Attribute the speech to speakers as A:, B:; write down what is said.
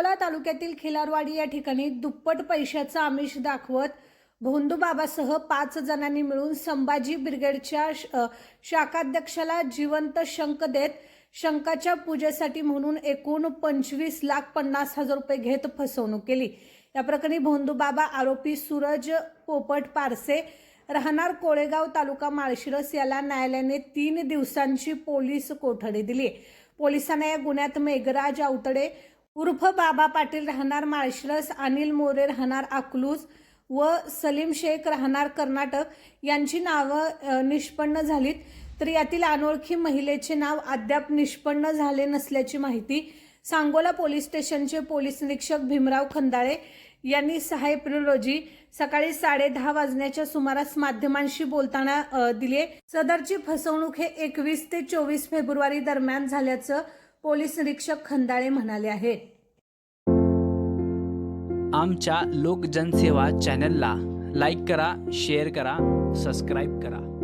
A: तालुक्यातील खिलारवाडी या ठिकाणी दुप्पट पैशाचं आमिष दाखवत भोंदूबाबासह पाच जणांनी मिळून संभाजी ब्रिगेडच्या श- शाखाध्यक्षाला जिवंत शंख देत शंखाच्या पूजेसाठी म्हणून एकूण पंचवीस लाख पन्नास हजार रुपये घेत फसवणूक केली. या प्रकरणी भोंदूबाबा आरोपी सूरज पोपट पारसे राहणार कोळेगाव तालुका माळशिरस याला न्यायालयाने तीन दिवसांची पोलीस कोठडी दिली. पोलिसांना या गुन्ह्यात मेघराज आवतडे उर्फ बाबा पाटील राहणार माळशिरस अनिल मोरे राहणार अकलूज व सलीम शेख राहणार कर्नाटक यांची नावं निष्पन्न झालीत. तर यातील अनोळखी महिलेचे नाव अद्याप निष्पन्न झाले नसल्याची माहिती सांगोला पोलीस स्टेशनचे पोलीस निरीक्षक भीमराव खंदाळे यांनी सहा एप्रिल रोजी सकाळी साडे दहा वाजण्याच्या सुमारास माध्यमांशी बोलताना दिले. सदरची फसवणूक हे एकवीस ते चोवीस फेब्रुवारी दरम्यान झाल्याचं पोलीस निरीक्षक खंदाळे म्हणाले आहेत.
B: आमच्या लोकजनसेवा चॅनलला लाईक करा शेअर करा सबस्क्राईब करा.